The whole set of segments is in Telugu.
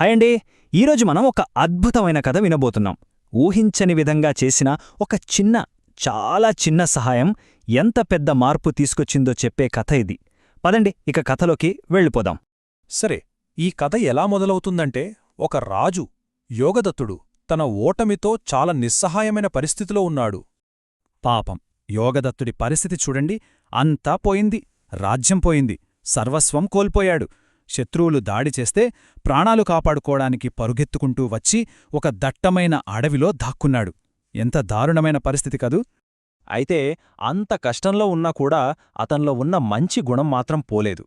హాయ్ అండి. ఈరోజు మనం ఒక అద్భుతమైన కథ వినబోతున్నాం. ఊహించని విధంగా చేసిన ఒక చిన్న చాలా చిన్న సహాయం ఎంత పెద్ద మార్పు తీసుకొచ్చిందో చెప్పే కథ ఇది. పదండి ఇక కథలోకి వెళ్ళిపోదాం. సరే ఈ కథ ఎలా మొదలవుతుందంటే ఒక రాజు యోగదత్తుడు తన ఓటమితో చాలా నిస్సహాయమైన పరిస్థితిలో ఉన్నాడు. పాపం యోగదత్తుడి పరిస్థితి చూడండి అంతా పోయింది రాజ్యం పోయింది సర్వస్వం కోల్పోయాడు. శత్రువులు దాడి చేస్తే ప్రాణాలు కాపాడుకోవడానికి పరుగెత్తుకుంటూ వచ్చి ఒక దట్టమైన అడవిలో దాక్కున్నాడు. ఎంత దారుణమైన పరిస్థితి కదూ! అయితే అంత కష్టంలో ఉన్నా కూడా అతనిలో ఉన్న మంచి గుణం మాత్రం పోలేదు.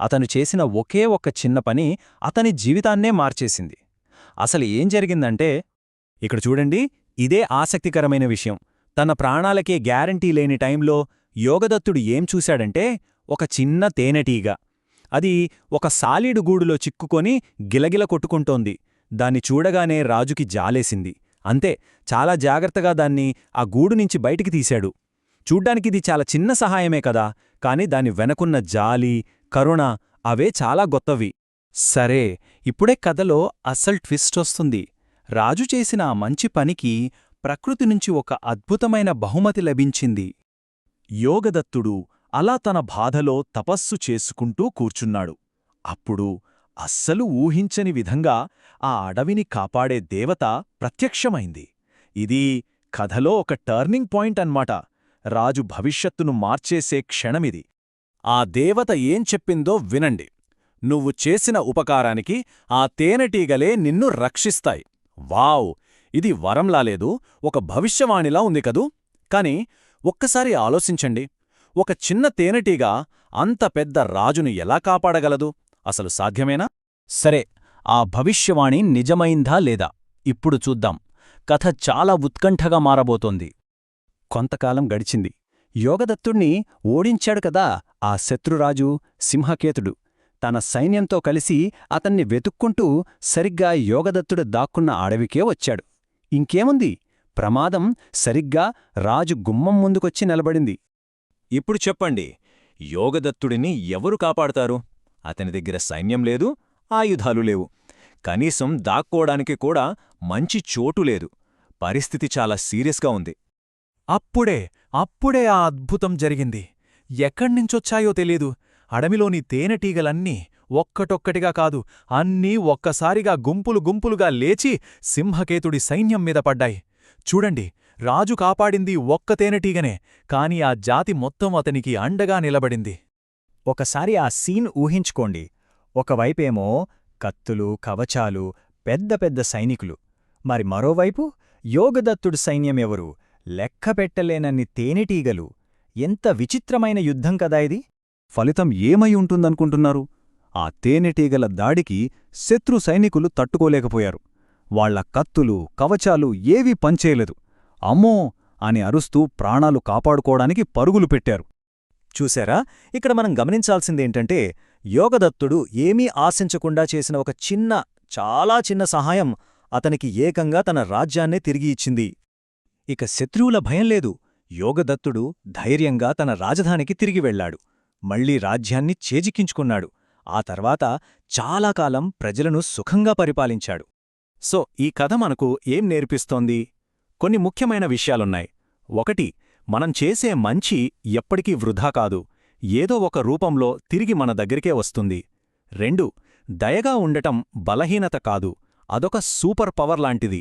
అతను చేసిన ఒకే ఒక్క చిన్న పని అతని జీవితాన్నే మార్చేసింది. అసలు ఏం జరిగిందంటే ఇక్కడ చూడండి ఇదే ఆసక్తికరమైన విషయం. తన ప్రాణాలకే గ్యారంటీ లేని టైంలో యోగదత్తుడు ఏం చూశాడంటే ఒక చిన్న తేనెటీగ. అది ఒక సాలీడు గూడులో చిక్కుకొని గిలగిల కొట్టుకుంటోంది. దాన్ని చూడగానే రాజుకి జాలేసింది. అంతే చాలా జాగ్రత్తగా దాన్ని ఆ గూడు నుంచి బయటికి తీశాడు. చూడ్డానికిది చాలా చిన్న సహాయమే కదా కాని దాని వెనకున్న జాలి కరుణ అవే చాలా గొత్తవి. సరే ఇప్పుడే కథలో అస్సలు ట్విస్ట్ వస్తుంది. రాజు చేసిన ఆ మంచి పనికి ప్రకృతి నుంచి ఒక అద్భుతమైన బహుమతి లభించింది. యోగదత్తుడు అలా తన బాధలో తపస్సు చేసుకుంటూ కూర్చున్నాడు. అప్పుడు అస్సలు ఊహించని విధంగా ఆ అడవిని కాపాడే దేవత ప్రత్యక్షమైంది. ఇది కథలో ఒక టర్నింగ్ పాయింట్ అన్మాట రాజు భవిష్యత్తును మార్చేసే క్షణమిది. ఆ దేవత ఏం చెప్పిందో వినండి. నువ్వు చేసిన ఉపకారానికి ఆ తేనెటీగలే నిన్ను రక్షిస్తాయి. వావ్! ఇది వరంలాలేదు ఒక భవిష్యవాణిలా ఉంది కదూ? కాని ఒక్కసారి ఆలోచించండి. ఒక చిన్న తేనెటీగ అంత పెద్ద రాజును ఎలా కాపాడగలదు? అసలు సాధ్యమేనా? సరే ఆ భవిష్యవాణి నిజమైందా లేదా? ఇప్పుడు చూద్దాం. కథ చాలా ఉత్కంఠగా మారబోతోంది. కొంతకాలం గడిచింది. యోగదత్తుణ్ణి ఓడించాడు కదా ఆ శత్రురాజు సింహకేతుడు. తన సైన్యంతో కలిసి అతన్ని వెతుక్కుంటూ సరిగ్గా యోగదత్తుడు దాక్కున్న అడవికే వచ్చాడు. ఇంకేముంది? ప్రమాదం సరిగ్గా రాజు గుమ్మం ముందుకొచ్చి నిలబడింది. ఇప్పుడు చెప్పండి యోగదత్తుడిని ఎవరు కాపాడతారు? అతని దగ్గర సైన్యం లేదు ఆయుధాలు లేవు. కనీసం దాక్కోడానికి కూడా మంచి చోటు లేదు. పరిస్థితి చాలా సీరియస్గా ఉంది. అప్పుడే అప్పుడే ఆ అద్భుతం జరిగింది. ఎక్కడ్నించొచ్చాయో తెలీదు. అడమిలోని తేనెటీగలన్నీ ఒక్కటొక్కటిగా కాదు అన్నీ ఒక్కసారిగా గుంపులు గుంపులుగా లేచి సింహకేతుడి సైన్యం మీద పడ్డాయి. చూడండి రాజు కాపాడింది ఒక్క తేనెటీగనే కాని ఆ జాతి మొత్తం అతనికి అండగా నిలబడింది. ఒకసారి ఆ సీన్ ఊహించుకోండి. ఒకవైపేమో కత్తులు కవచాలు పెద్ద పెద్ద సైనికులు. మరి మరోవైపు యోగదత్తుడు సైన్యమెవరు? లెక్కపెట్టలేనన్ని తేనెటీగలు. ఎంత విచిత్రమైన యుద్ధం కదా ఇది! ఫలితం ఏమై ఉంటుందనుకుంటున్నారు? ఆ తేనెటీగల దాడికి శత్రు సైనికులు తట్టుకోలేకపోయారు. వాళ్ళ కత్తులు కవచాలు ఏవీ పంచేయలేదు అమ్మో అని అరుస్తూ ప్రాణాలు కాపాడుకోవడానికి పరుగులు పెట్టారు. చూశారా? ఇక్కడ మనం గమనించాల్సిందేంటంటే యోగదత్తుడు ఏమీ ఆశించకుండా చేసిన ఒక చిన్న చాలా చిన్న సహాయం అతనికి ఏకంగా తన రాజ్యాన్నే తిరిగి ఇచ్చింది. ఇక శత్రువుల భయం లేదు. యోగదత్తుడు ధైర్యంగా తన రాజధానికి తిరిగి వెళ్ళాడు మళ్ళీ రాజ్యాన్ని చేజిక్కించుకున్నాడు. ఆ తర్వాత చాలాకాలం ప్రజలను సుఖంగా పరిపాలించాడు. సో ఈ కథ మనకు ఏం నేర్పిస్తోంది? కొన్ని ముఖ్యమైన విషయాలున్నాయి. ఒకటి మనం చేసే మంచి ఎప్పటికీ వృధా కాదు. ఏదో ఒక రూపంలో తిరిగి మన దగ్గరికే వస్తుంది. రెండు దయగా ఉండటం బలహీనత కాదు. అదొక సూపర్ పవర్ లాంటిది.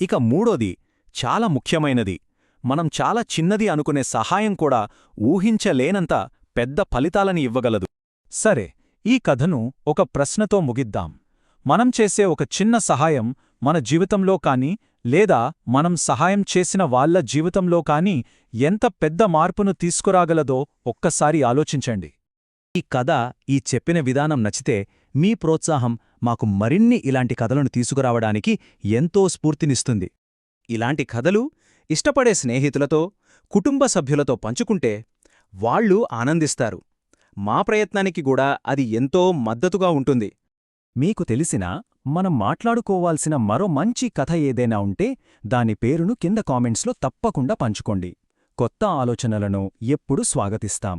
ఇక మూడోది చాలా ముఖ్యమైనది. మనం చాలా చిన్నది అనుకునే సహాయం కూడా ఊహించలేనంత పెద్ద ఫలితాలని ఇవ్వగలదు. సరే ఈ కథను ఒక ప్రశ్నతో ముగిద్దాం. మనం చేసే ఒక చిన్న సహాయం మన జీవితంలో కానీ లేదా మనం సహాయం చేసిన వాళ్ళ జీవితంలో కాని ఎంత పెద్ద మార్పును తీసుకురాగలదో ఒక్కసారి ఆలోచించండి. ఈ కథ ఈ చెప్పిన విధానం నచ్చితే మీ ప్రోత్సాహం మాకు మరిన్ని ఇలాంటి కథలను తీసుకురావడానికి ఎంతో స్ఫూర్తినిస్తుంది. ఇలాంటి కథలు ఇష్టపడే స్నేహితులతో కుటుంబ సభ్యులతో పంచుకుంటే వాళ్ళు ఆనందిస్తారు. మా ప్రయత్నానికి కూడా అది ఎంతో మద్దతుగా ఉంటుంది. మీకు తెలిసినా మనం మాట్లాడుకోవాల్సిన మరో మంచి కథ ఏదైనా ఉంటే దాని పేరును కింద కామెంట్స్లో తప్పకుండా పంచుకోండి. కొత్త ఆలోచనలను ఎప్పుడూ స్వాగతిస్తాం.